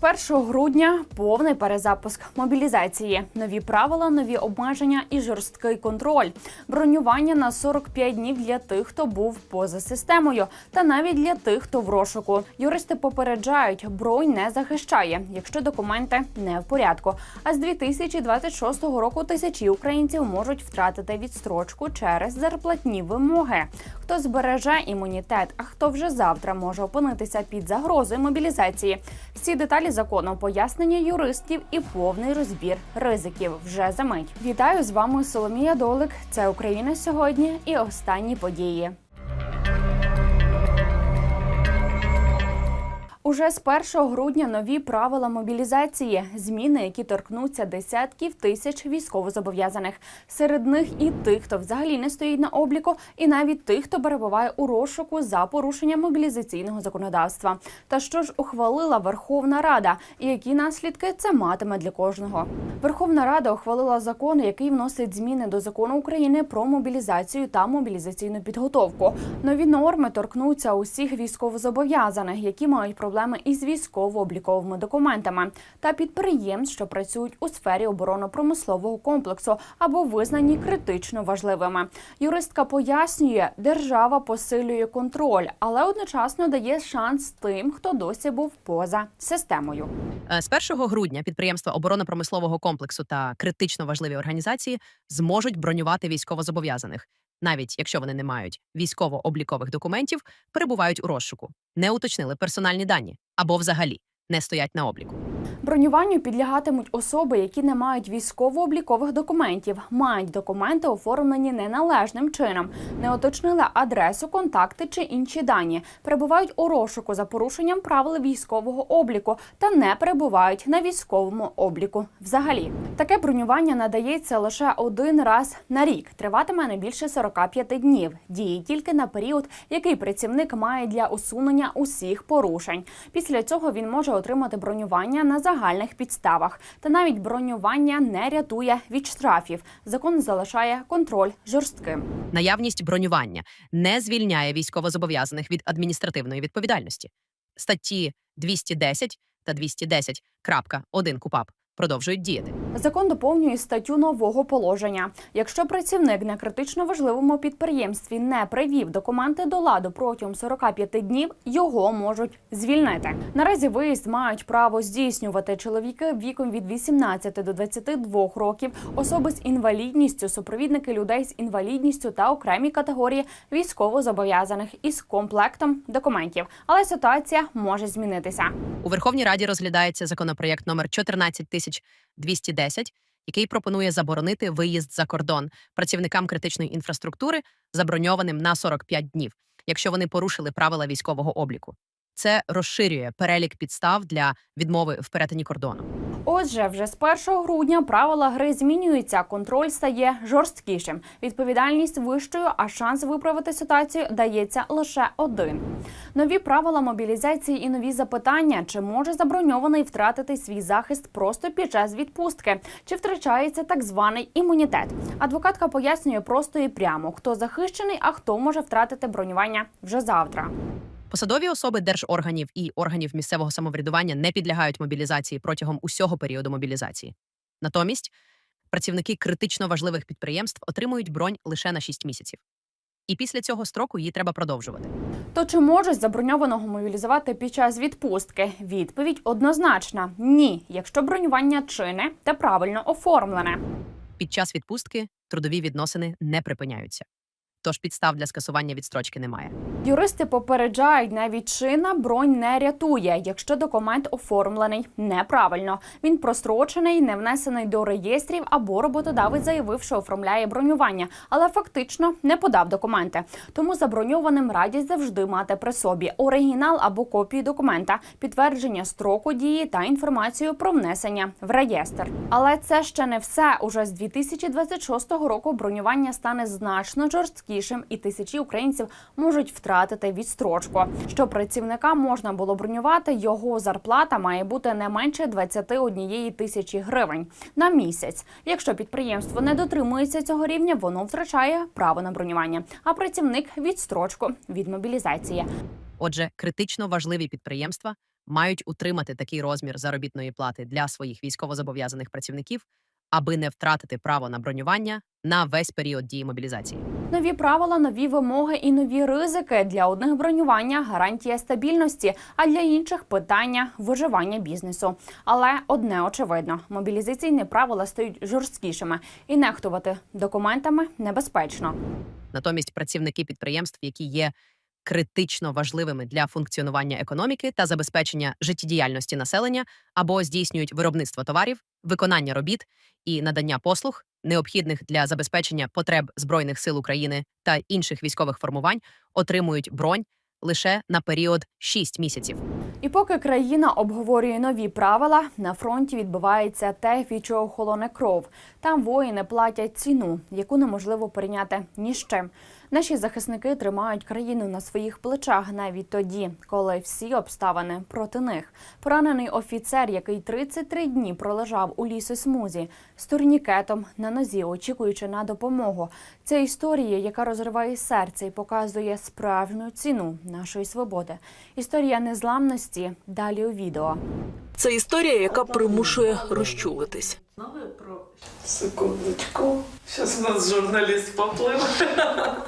З 1 грудня повний перезапуск мобілізації, нові правила, нові обмеження і жорсткий контроль, бронювання на 45 днів для тих, хто був поза системою, та навіть для тих, хто в розшуку. Юристи попереджають, бронь не захищає, якщо документи не в порядку. А з 2026 року тисячі українців можуть втратити відстрочку через зарплатні вимоги. Хто збереже імунітет, а хто вже завтра може опинитися під загрозою мобілізації. Всі деталі закону, пояснення юристів і повний розбір ризиків вже за мить. Вітаю з вами Соломія Долик. Це Україна сьогодні і останні події. Уже з 1 грудня нові правила мобілізації, зміни, які торкнуться десятків тисяч військовозобов'язаних. Серед них і тих, хто взагалі не стоїть на обліку, і навіть тих, хто перебуває у розшуку за порушення мобілізаційного законодавства. Та що ж ухвалила Верховна Рада, і які наслідки це матиме для кожного? Верховна Рада ухвалила закон, який вносить зміни до закону України про мобілізацію та мобілізаційну підготовку. Нові норми торкнуться усіх військовозобов'язаних, які мають проблеми із військово-обліковими документами, та підприємств, що працюють у сфері оборонно-промислового комплексу або визнані критично важливими. Юристка пояснює, держава посилює контроль, але одночасно дає шанс тим, хто досі був поза системою. Е, З 1 грудня підприємства оборонно-промислового комплексу та критично важливі організації зможуть бронювати військовозобов'язаних, навіть якщо вони не мають військово-облікових документів, перебувають у розшуку, не уточнили персональні дані або взагалі не стоять на обліку. Бронюванню підлягатимуть особи, які не мають військово-облікових документів, мають документи оформлені неналежним чином, не уточнили адресу, контакти чи інші дані, перебувають у розшуку за порушенням правил військового обліку та не перебувають на військовому обліку. Взагалі, таке бронювання надається лише один раз на рік, триватиме не більше 45 днів. Діє тільки на період, який працівник має для усунення усіх порушень. Після цього він може отримати бронювання на загальних підставах. Та навіть бронювання не рятує від штрафів. Закон залишає контроль жорстким. Наявність бронювання не звільняє військовозобов'язаних від адміністративної відповідальності. Статті 210 та 210.1 КУПАП продовжують діяти. Закон доповнює статтю нового положення. Якщо працівник на критично важливому підприємстві не привів документи до ладу протягом 45 днів, його можуть звільнити. Наразі виїзд мають право здійснювати чоловіки віком від 18 до 22 років, особи з інвалідністю, супровідники людей з інвалідністю та окремі категорії військовозобов'язаних із комплектом документів. Але ситуація може змінитися. У Верховній Раді розглядається законопроєкт номер 14210, який пропонує заборонити виїзд за кордон працівникам критичної інфраструктури, заброньованим на 45 днів, якщо вони порушили правила військового обліку. Це розширює перелік підстав для відмови в перетині кордону. Отже, вже з 1 грудня правила гри змінюються. Контроль стає жорсткішим. Відповідальність вищою, а шанс виправити ситуацію дається лише один. Нові правила мобілізації і нові запитання: чи може заброньований втратити свій захист просто під час відпустки, чи втрачається так званий імунітет? Адвокатка пояснює просто і прямо, хто захищений, а хто може втратити бронювання вже завтра. Посадові особи держорганів і органів місцевого самоврядування не підлягають мобілізації протягом усього періоду мобілізації. Натомість працівники критично важливих підприємств отримують бронь лише на 6 місяців. І після цього строку її треба продовжувати. То чи можуть заброньованого мобілізувати під час відпустки? Відповідь однозначна: ні, якщо бронювання чинне та правильно оформлене. Під час відпустки трудові відносини не припиняються. Тож підстав для скасування відстрочки немає. Юристи попереджають, навіть чинна бронь не рятує, якщо документ оформлений неправильно. Він прострочений, не внесений до реєстрів або роботодавець заявив, що оформляє бронювання, але фактично не подав документи. Тому заброньованим радять завжди мати при собі оригінал або копію документа, підтвердження строку дії та інформацію про внесення в реєстр. Але це ще не все. Уже з 2026 року бронювання стане значно жорсткішим, і тисячі українців можуть втратити відстрочку. Щоб працівника можна було бронювати, його зарплата має бути не менше 21 тисячі гривень на місяць. Якщо підприємство не дотримується цього рівня, воно втрачає право на бронювання, а працівник відстрочку від мобілізації. Отже, критично важливі підприємства мають утримати такий розмір заробітної плати для своїх військовозобов'язаних працівників, аби не втратити право на бронювання на весь період дії мобілізації. Нові правила, нові вимоги і нові ризики для одних бронювання гарантія стабільності, а для інших питання виживання бізнесу. Але одне очевидно: мобілізаційні правила стають жорсткішими, і нехтувати документами небезпечно. Натомість працівники підприємств, які є критично важливими для функціонування економіки та забезпечення життєдіяльності населення, або здійснюють виробництво товарів, виконання робіт і надання послуг, необхідних для забезпечення потреб збройних сил України та інших військових формувань, отримують бронь лише на період 6 місяців. І поки країна обговорює нові правила, на фронті відбувається те, від чого холоне кров. Там воїни платять ціну, яку неможливо порівняти ні з чим. Наші захисники тримають країну на своїх плечах навіть тоді, коли всі обставини проти них. Поранений офіцер, який 33 дні пролежав у лісосмузі з турнікетом на нозі, очікуючи на допомогу. Це історія, яка розриває серце і показує справжню ціну нашої свободи. Історія незламності далі у відео. Це історія, яка примушує розчулитись. Секундочку. Сейчас у нас журналіст поплив.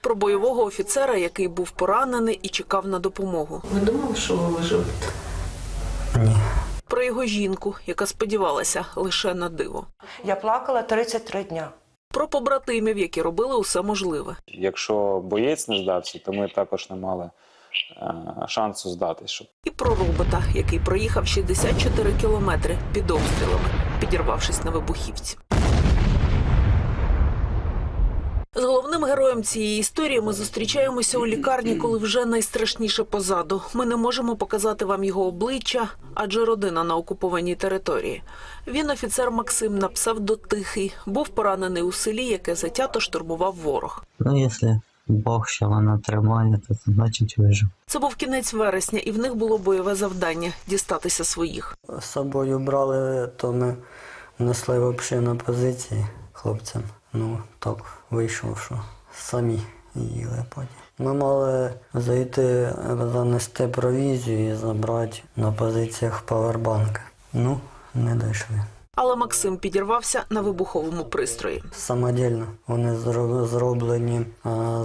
Про бойового офіцера, який був поранений і чекав на допомогу. Ви думали, що ви виживете? Про його жінку, яка сподівалася лише на диво. Я плакала 33 дня. Про побратимів, які робили усе можливе. Якщо боєць не здався, то ми також не мали шансу здатись. Щоб І про робота, який проїхав 64 кілометри під обстрілами, підірвавшись на вибухівці. З головним героєм цієї історії ми зустрічаємося у лікарні, коли вже найстрашніше позаду. Ми не можемо показати вам його обличчя, адже родина на окупованій території. Він офіцер Максим на псевдо Тихий, був поранений у селі, яке затято штурмував ворог. Ну, якщо Бог ще вона тримає, то значить вижив. Це був кінець вересня, і в них було бойове завдання дістатися своїх. З собою брали, то ми несли взагалі на позиції хлопцям. Ну, так вийшло, що самі їли потім. Ми мали зайти, занести провізію і забрати на позиціях павербанки. Ну, не дійшли. Але Максим підірвався на вибуховому пристрої. Самодільно. Вони зро- зроблені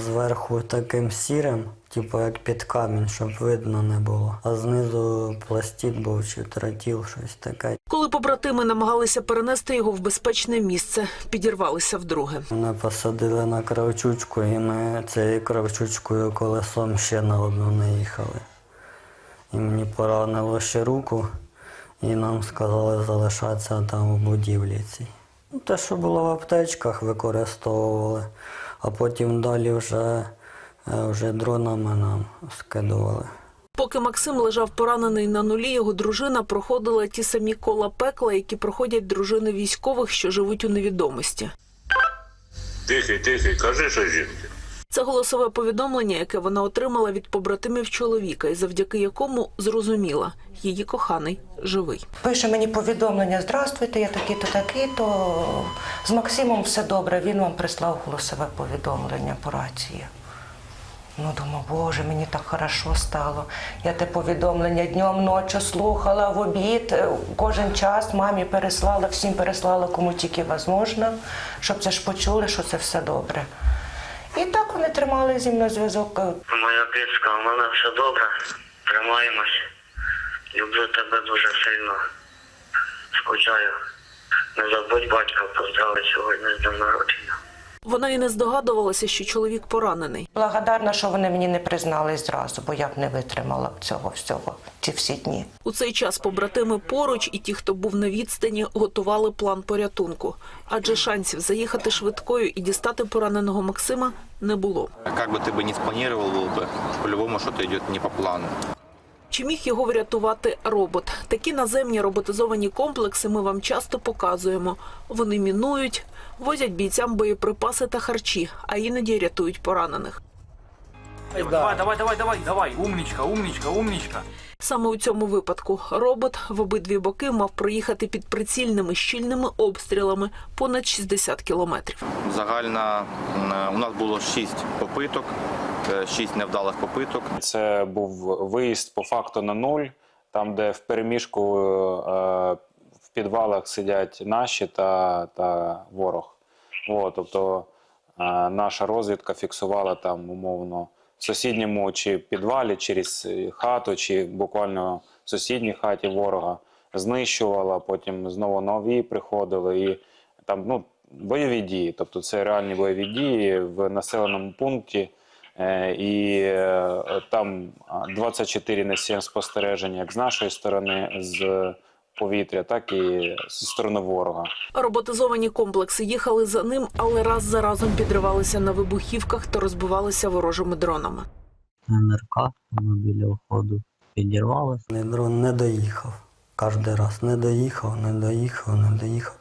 зверху таким сірим, типу як під камінь, щоб видно не було. А знизу пластик був чи тротіл, щось таке. Коли побратими намагалися перенести його в безпечне місце, підірвалися вдруге. Мене посадили на кравчучку, і ми цією кравчучкою колесом ще на одну наїхали. І мені поранило ще руку, і нам сказали залишатися там у будівлі цій. Ну, Те, що було в аптечках, використовували, а потім далі вже, е, вже дронами нам скидували. Поки Максим лежав поранений на нулі, його дружина проходила ті самі кола пекла, які проходять дружини військових, що живуть у невідомості. Тихий, тихий, кажи, що жінки. Це голосове повідомлення, яке вона отримала від побратимів чоловіка, і завдяки якому зрозуміла, її коханий живий. Пише мені повідомлення: Здравствуйте, я такий-то, такий-то. З Максимом все добре. Він вам прислав голосове повідомлення по рації. Ну, думаю, боже, мені так хорошо стало. Я те повідомлення днем, ночі слухала в обід, кожен час мамі переслала, всім переслала, кому тільки можливо, щоб це ж почули, що це все добре. І так вони тримали зі мною зв'язок. Моя близька, у мене все добре. Тримаємось. Люблю тебе дуже сильно. Скучаю. Не забудь батька поздравити сьогодні з днем народження. Вона і не здогадувалася, що чоловік поранений. Благодарна, що вони мені не признали зразу, бо я б не витримала б цього всього ці всі дні. У цей час побратими поруч і ті, хто був на відстані, готували план порятунку. Адже шансів заїхати швидкою і дістати пораненого Максима не було. Как бы ты бы не спланировал был бы, по-любому что-то идет не по плану. Чи міг його врятувати робот? Такі наземні роботизовані комплекси ми вам часто показуємо. Вони мінують, возять бійцям боєприпаси та харчі, а іноді рятують поранених. Давай, давай, давай, давай, давай, умничка, умничка, умничка. Саме у цьому випадку робот в обидві боки мав проїхати під прицільними щільними обстрілами понад 60 кілометрів. Загально м, у нас було 6 попиток, 6 невдалих попиток. це був виїзд по факту на нуль. там, де в переміжку е, в підвалах сидять наші та, та ворог. О, тобто е, наша розвідка фіксувала там умовно в сусідньому чи підвалі через е, хату, чи буквально в сусідній хаті ворога знищувала, потім знову нові приходили і там ну, бойові дії. Тобто це реальні бойові дії в населеному пункті. Е, І е, там а, 24 на 7 спостереження як з нашої сторони, з повітря, так і зі сторони ворога. Роботизовані комплекси їхали за ним, але раз за разом підривалися на вибухівках та розбивалися ворожими дронами. НРК, воно біля входу підірвалося. Дрон не доїхав. Кожен раз не доїхав, не доїхав, не доїхав.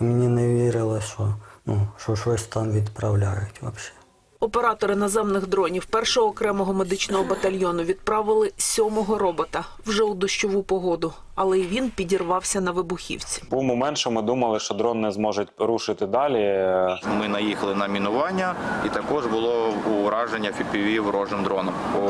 І мені не вірило, що, ну, що щось там відправляють взагалі. Оператори наземних дронів першого окремого медичного батальйону відправили сьомого робота вже у дощову погоду, але й він підірвався на вибухівці. Був момент, що ми думали, що дрон не зможе рушити далі. Е, Ми наїхали на мінування, і також було ураження FPV ворожим дроном по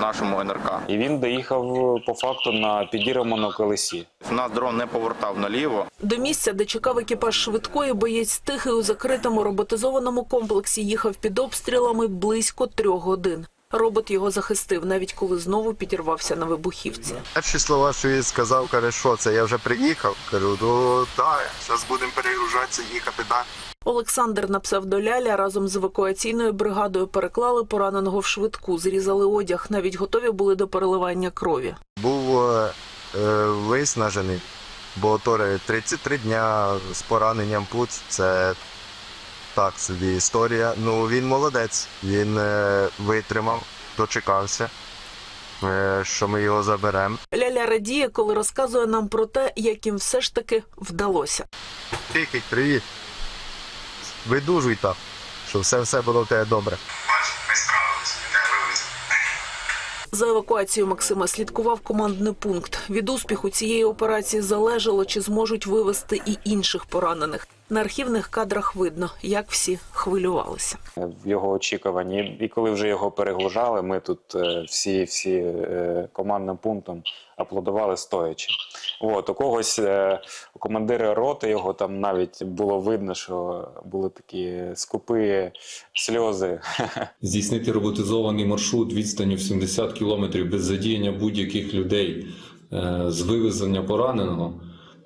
нашому НРК. І він доїхав по факту на підірваному колесі. У нас дрон не повертав наліво. До місця, де чекав екіпаж швидкої, боєць тихий у закритому роботизованому комплексі їхав під обстрілами близько трьох годин. Робот його захистив, навіть коли знову підірвався на вибухівці. Перші слова, що він сказав, каже, що це я вже приїхав. Кажу, ну так, зараз будемо перегружатися, їхати далі. Олександр на псевдоляля разом з евакуаційною бригадою переклали пораненого в швидку, зрізали одяг, навіть готові були до переливання крові. Був е, е, виснажений, бо то 33 дня з пораненням пуц, це так собі історія. Ну він молодець, він е, витримав, дочекався, е, що ми його заберемо. Ляля радіє, коли розказує нам про те, як їм все ж таки вдалося. Тихий, привіт. Видужуй так, щоб все, все було в тебе добре. За евакуацією Максима слідкував командний пункт. Від успіху цієї операції залежало, чи зможуть вивезти і інших поранених. На архівних кадрах видно, як всі хвилювалися. в його очікуванні. І коли вже його перегружали, ми тут е, всі, всі е, командним пунктом аплодували стоячи. От, у когось е, у командира роти його там навіть було видно, що були такі скупі сльози. здійснити роботизований маршрут відстанню в 70 кілометрів без задіяння будь-яких людей з вивезення пораненого.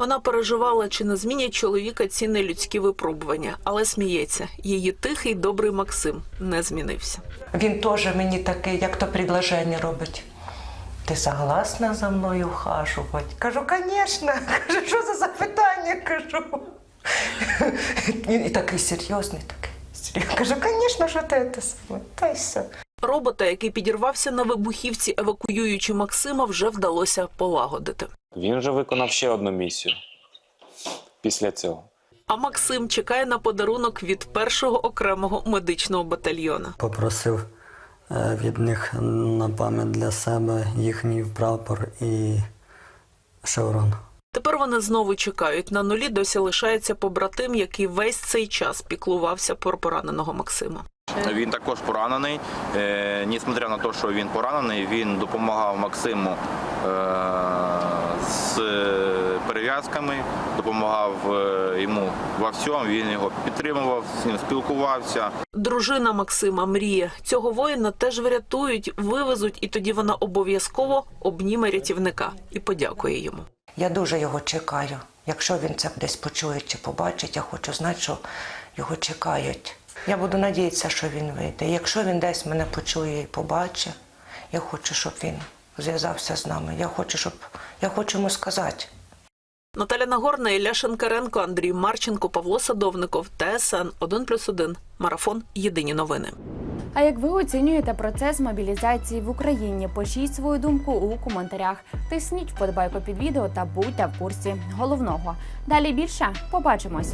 Вона переживала, чи не змінять чоловіка ці нелюдські випробування, але сміється. Її тихий, добрий Максим не змінився. Він теж мені такий, як то предложення робить. Ти согласна за мною ухажувати? Кажу, звісно. Кажу, що за запитання? Кажу. І такий серйозний, такий. серйозний. Кажу, звісно, що ти це саме. Та й все. Робота, який підірвався на вибухівці, евакуюючи Максима, вже вдалося полагодити. Він вже виконав ще одну місію після цього. А Максим чекає на подарунок від першого окремого медичного батальйона. Попросив е, від них на пам'ять для себе їхній прапор і шеврон. Тепер вони знову чекають. На нулі досі лишається побратим, який весь цей час піклувався про пораненого Максима. Він також поранений. Е, Несмотря на те, що він поранений, він допомагав Максиму е, з перев'язками, допомагав е, йому во всьому. Він його підтримував, з ним спілкувався. Дружина Максима мріє. Цього воїна теж врятують, вивезуть, і тоді вона обов'язково обніме рятівника і подякує йому. Я дуже його чекаю. Якщо він це десь почує чи побачить, я хочу знати, що Його чекають. Я буду надіятися, що він вийде. Якщо він десь мене почує і побачить, я хочу, щоб він зв'язався з нами. Я хочу, щоб я хочу йому сказати. Наталя Нагорна, Ілля Шенкаренко, Андрій Марченко, Павло Садовников, ТСН 1+,1, Марафон. Єдині новини. А як ви оцінюєте процес мобілізації в Україні? Пишіть свою думку у коментарях. Тисніть вподобайку під відео та будьте в курсі головного. Далі більше побачимось.